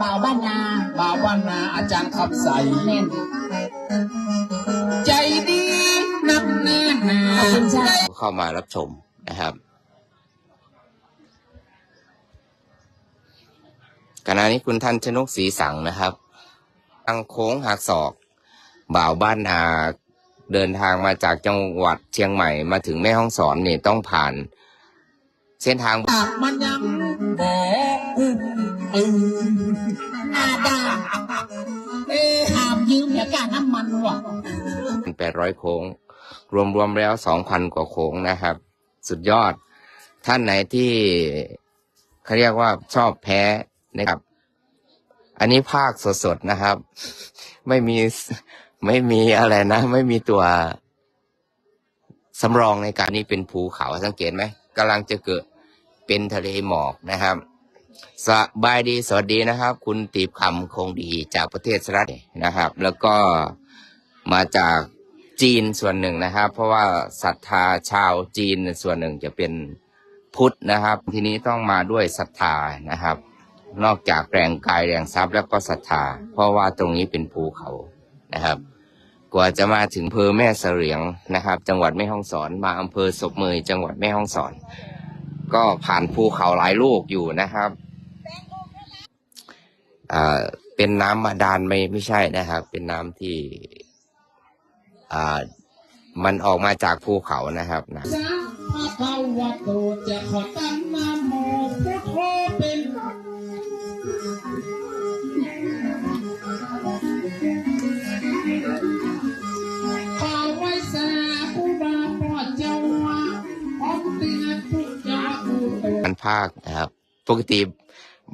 บ่าวบ้านนาบ่าวบ้านนาอาจารย์คำใสแม่นใจดีนับแน่หนาขอบคุณจ้าเข้ามารับชมนะครับขณะนี้คุณท่านชนกศรีสังนะครับทางโค้งหักศอกบ่าวบ้านนาเดินทางมาจากจังหวัดเชียงใหม่มาถึงแม่ห้องสอนเนี่ยต้องผ่าน เส้นทางปากมันยังบอกอุ้มอืมอาดาเอ๊ะถามยืมอย่ากล้าน้ำมันว่ะแปดร้อยโค้ง รวมๆแล้วสองพันกว่าโค้งนะครับ สุดยอด ท่านไหนที่เขาเรียกว่าชอบแพ้นะครับ อันนี้ภาคสดๆนะครับ ไม่มีไม่มีอะไรนะ ไม่มีตัวสำรองในการนี้เป็นภูเขาสังเกตไหม กำลังจะเกิดเป็นทะเลหมอกนะครับ สบายดีสวัสดีนะครับ คุณตีบคำคงดีจากประเทศสหรัฐนะครับ แล้วก็มาจากจีนส่วนหนึ่งนะครับ เพราะว่าศรัทธาชาวจีนส่วนหนึ่งจะเป็นพุทธนะครับ ทีนี้ต้องมาด้วยศรัทธานะครับ นอกจากแรงกายแรงทรัพย์แล้วก็ศรัทธา เพราะว่าตรงนี้เป็นภูเขานะครับ กว่าจะมาถึงอำเภอแม่เสรียงนะครับ จังหวัดแม่ฮ่องสอน มาอำเภอศพเมยจังหวัดแม่ฮ่องสอน ก็ผ่านภูเขาหลายลูกอยู่นะครับอ่าเป็นน้ำบาดาลไม่ไม่ใช่นะครับ เป็นน้ำที่อ่ามันออกมาจากภูเขานะครับนะ มันภาคนะครับ ปกติ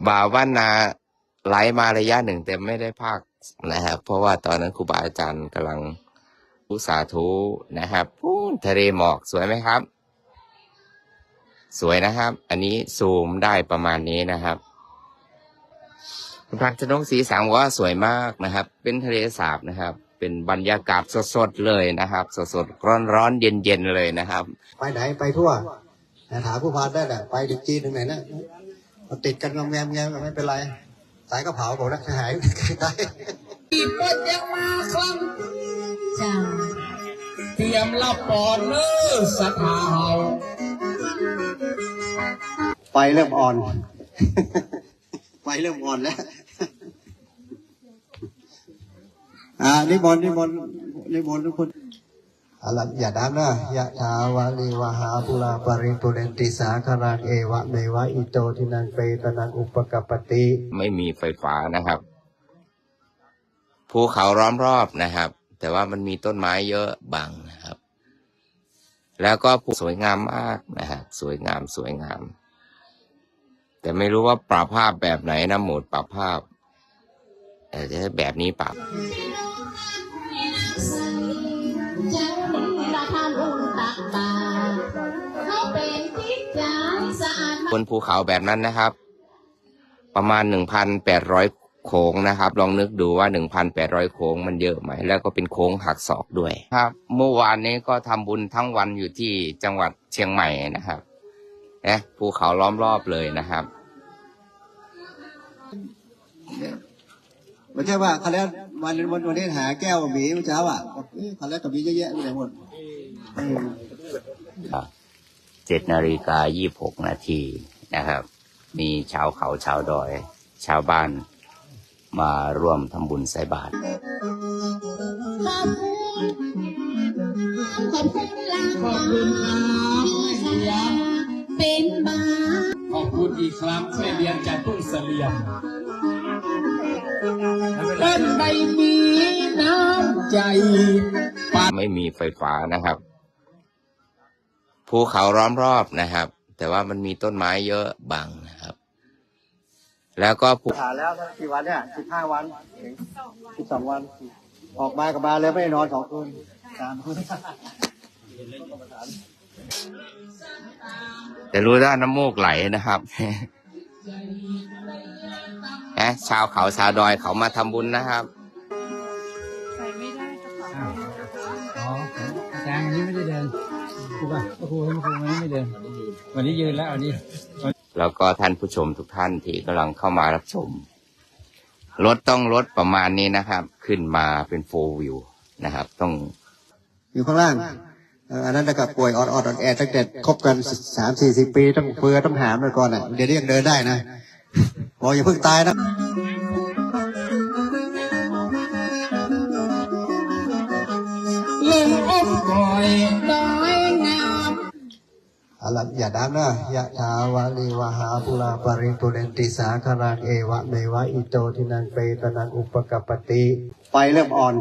บ่าวว่านนาไหลมาระยะหนึ่งแต่ไม่ได้ภาคนะครับ เพราะว่าตอนนั้นครูบาอาจารย์กำลังผู้สาธุนะครับพูนทะเลหมอกสวยไหมครับ สวยนะครับ อันนี้ซูมได้ประมาณนี้นะครับคุณพันชนกศรีสังว่าสวยมากนะครับ เป็นทะเลสาบนะครับ เป็นบรรยากาศสดๆเลยนะครับ สดๆร้อนๆเย็นๆเลยนะครับ ไปไหนไปทั่ว ถามผู้พานได้แหละ ไปถึงจีนถึงไหนนะมาติดกันงอมแงมแงมไม่เป็นไร สายก็เผาผมนะหายได้อีกคนยังมาครั้งจ้าเตรียมรับปอนเนอสถาเฮาไฟเริ่มอ่อนไฟเริ่มอ่อนแล้วอ่านิมนต์นิมนต์นิมนต์ทุกคนเอา ละอย่าดังนะยะถาวาลีวหาปุราปริปุเรนติสาคารังเอวะเมวะอิโตทินังเปตนังอุปกปปติ ไม่มีไฟฟ้านะครับ ภูเขาล้อมรอบนะครับ แต่ว่ามันมีต้นไม้เยอะบังนะครับ แล้วก็ภูสวยงามมากนะครับสวยงามสวยงาม แต่ไม่รู้ว่าปรับภาพแบบไหนนะโหมดปรับภาพแต่จะแบบนี้ปรับ ตักบาตรเขาเป็นทิศใจสะอาดบนภูเขาแบบนั้นนะครับ ประมาณหนึ่งพันแปดร้อยโค้งนะครับ ลองนึกดูว่าหนึ่งพันแปดร้อยโค้งมันเยอะไหม แล้วก็เป็นโค้งหักศอกด้วยครับ เมื่อวานนี้ก็ทำบุญทั้งวันอยู่ที่จังหวัดเชียงใหม่นะครับนะภูเขาล้อมรอบเลยนะครับไม่ใช่ว่าเขาแล้ววันวันวันนี้หาแก้วหมีเมื่อเช้าอะบอกเอ๊ะเขาแล้วกับหมีเยอะแยะไปหมด เออเจ็ดนาฬิกายี่หกนาทีนะครับ มีชาวเขาชาวดอย ชาวบ้านมาร่วมทำบุญใส่บาตรขอบคุณขอบคุณลาขอบคุณครับแม่เลี้ยงเป็นบาขอบคุณอีกครั้งแม่เลี้ยงจากทุ่งเสลียมเป็นใบมีน้ำใจ ไม่มีไฟฟ้านะครับ ภูเขาล้อมรอบนะครับ แต่ว่ามันมีต้นไม้เยอะบังนะครับ แล้วก็ภูถ่ายแล้วกี่วันเนี่ยสิบห้าวันสิบสองวัน ออกมากับมาเลยไม่ได้นอนสองคืนสามคืนแต่รู้ว่าน้ำมูกไหลนะครับนะชาวเขาชาวดอยเขามาทำบุญนะครับอ๋ออาจารย์วันนี้ไม่ได้เดิน ครูป่ะครูครูวันนี้ไม่เดินวันนี้ยืนแล้ววันนี้แล้วก็ท่านผู้ชมทุกท่านที่กำลังเข้ามารับชมรถต้องรถประมาณนี้นะครับ ขึ้นมาเป็นโฟวิวนะครับ ต้องอยู่ข้างล่างเอ่ออันนั้นนะครับป่วยออดออดอดแอดตั้งแต่คบกันสามสี่สิบปีต้องเฟือต้องหามไปก่อนอะเดี๋ยวนี้ยังเดินได้นะบอกอย่าเพิ่งตายนะลงอ้อมก่อยน้อยงาม เอาละอย่าดังนะยะถาวาลีวหาปุราปริปุเรนติสาคารังเอวะเมวะอิโตทินังเปตนังอุปกปปติไฟเริ่มอ่อน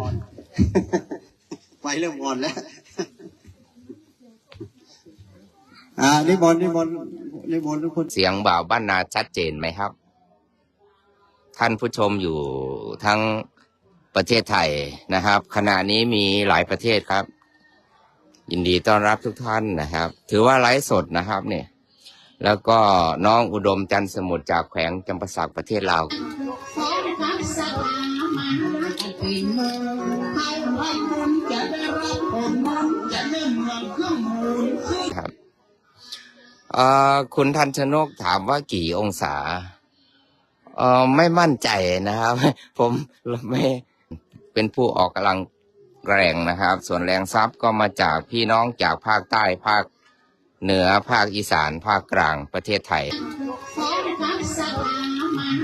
ไฟเริ่มอ่อนแล้ว อ่านิมนต์นิมนต์นิมนต์ทุกคนเสียงบ่าวบ้านนาชัดเจนไหมครับ ท่านผู้ชมอยู่ทั้งประเทศไทยนะครับ ขณะนี้มีหลายประเทศครับ ยินดีต้อนรับทุกท่านนะครับ ถือว่าไลฟ์สดนะครับเนี่ยแล้วก็น้องอุดมจันสมุทรจากแขวงจำปาสักประเทศลาวขอพักสถามันเป็นเมืองให้วันบุญจะได้รับผลบุญจะเมืองเครื่องมูลขึ้นครับคุณทันชนกถามว่ากี่องศาไม่มั่นใจนะครับ ผมไม่เป็นผู้ออกกำลัง แรงนะครับ ส่วนแรงทรัพย์ก็มาจากพี่น้องจากภาคใต้ภาคเหนือภาคอีสาน ภาคกลางประเทศไทยขอพักสถามัน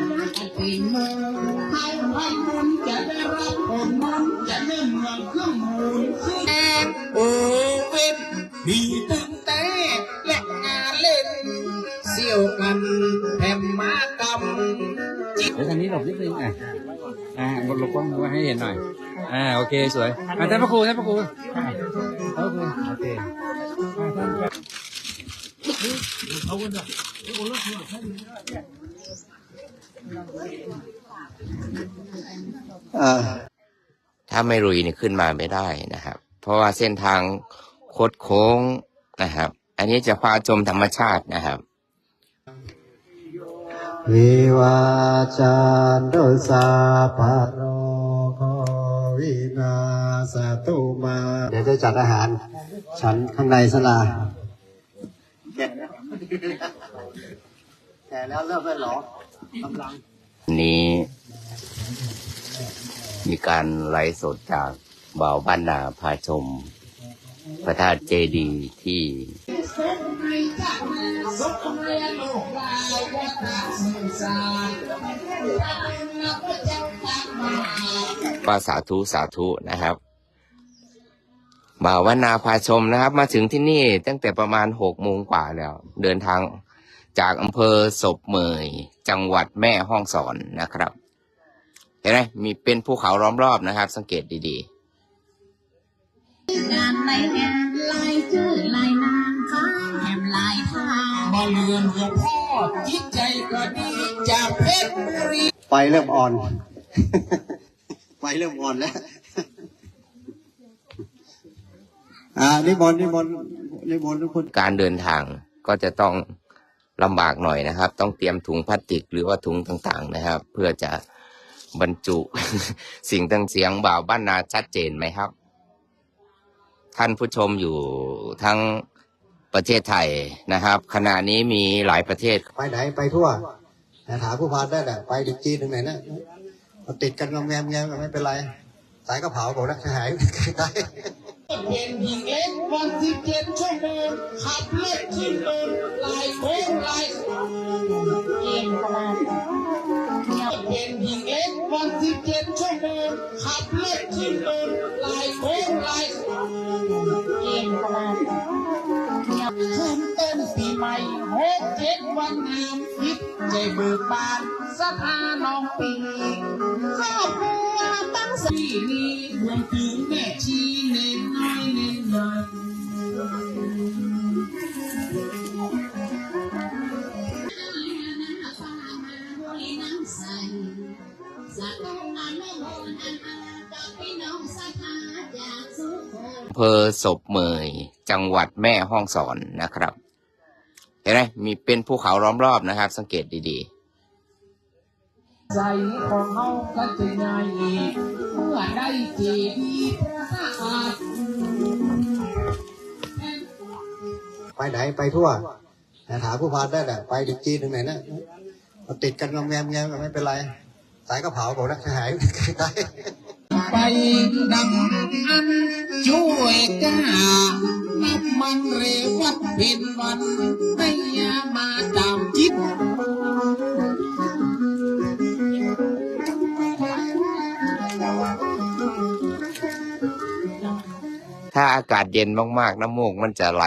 เป็นเมืองให้วันบุญจะได้รับผลบุญจะได้เมืองเครื่องมูลขึ้นโอเว่นมีตึงแต่และงานเล่น เสี่ยวกันแผ่มมากำเดี๋ยวทางนี้หลบนิดนึงอะ อ่าบนหลบกล้องไว้ให้เห็นหน่อย อ่าโอเคสวยอ่าท่านพระครูท่านพระครูท่านพระครูโอเคอ่าท่านครับอ่าถ้าไม่รุยนี่ขึ้นมาไม่ได้นะครับ เพราะว่าเส้นทางโคดโค้งนะครับ อันนี้จะพาชมธรรมชาตินะครับ วิวาจันตุสาภโรโควินาสตุมา เดี๋ยวจะจัดอาหาร ฉันข้างในสลาแก่แก่แล้วเริ่มไม่หรอกำลัง นี้ มีการไลฟ์สดจากบ่าวบ้านนาพาชม พระธาตุเจดีที่ กมาว่าสาธุสาธุนะครับบ่าวบ้านนาพาชมนะครับ มาถึงที่นี่ตั้งแต่ประมาณหกโมงกว่าแล้ว เดินทางจากอำเภอศพเมยจังหวัดแม่ห้องสอนนะครับเห็นไหมมีเป็นภูเขาล้อมรอบนะครับ สังเกตดีๆ เรือนหลวงพ่อจิตใจก็ดีจากเพชรบุรีไฟเริ่มอ่อนไฟเริ่มอ่อนแล้วอ่านิมนต์นิมนต์นิมนต์ทุกคนการเดินทางก็จะต้องลำบากหน่อยนะครับ ต้องเตรียมถุงพลาสติกหรือว่าถุงต่างๆ นะครับ เพื่อจะบรรจุ สิ่งต่างเสียงบ่าวบ้านนาชัดเจนไหมครับ ท่านผู้ชมอยู่ทั้ง ประเทศไทยนะครับ ขณะนี้มีหลายประเทศ ไปไหนไปทั่วแต่ถามผู้พานได้แหละไปดิจีนถึงไหนนะเอาติดกันงอมแงมแงมไม่เป็นไร สายก็เผาบอกนะหายได้เป็นหญิงเล็กวันที่เจ็ดชั่วโมงขับเล็กขึ้นเดินลายโค้งลายเองก็มาเป็นหญิงเล็กวันที่เจ็ ใหม่หกเจ็ดวันงามคิดใจเบิกบานสถาน้องปีครอบครัวตั้งสี่นี้รวมถึงแม่ชีเน้นน้อยเน้นน้อยบุรีน้ำใสสักองอนุโมทนากับพี่น้อยอำเภอศพเมยจังหวัดแม่ห้องสอนนะครับ เห็นไหมมีเป็นภูเขาล้อมรอบนะครับ สังเกตดีๆ ใจของเฮาก็จะง่ายอีกเมื่อได้เจดีย์พระธาตุไปไหนไปทั่วแต่ถามผู้พานได้แหละไปดิจีนถึงไหนนะเอาติดกันงอมแงมแงมไม่เป็นไรสตายก็เผาบอกนะหายตายไปดังอันช่วยกล้า นับมันเรวัดเพ็ญวันไม่ยามาตามจิตถ้าอากาศเย็นมาก ๆ น้ำมูกมันจะไหล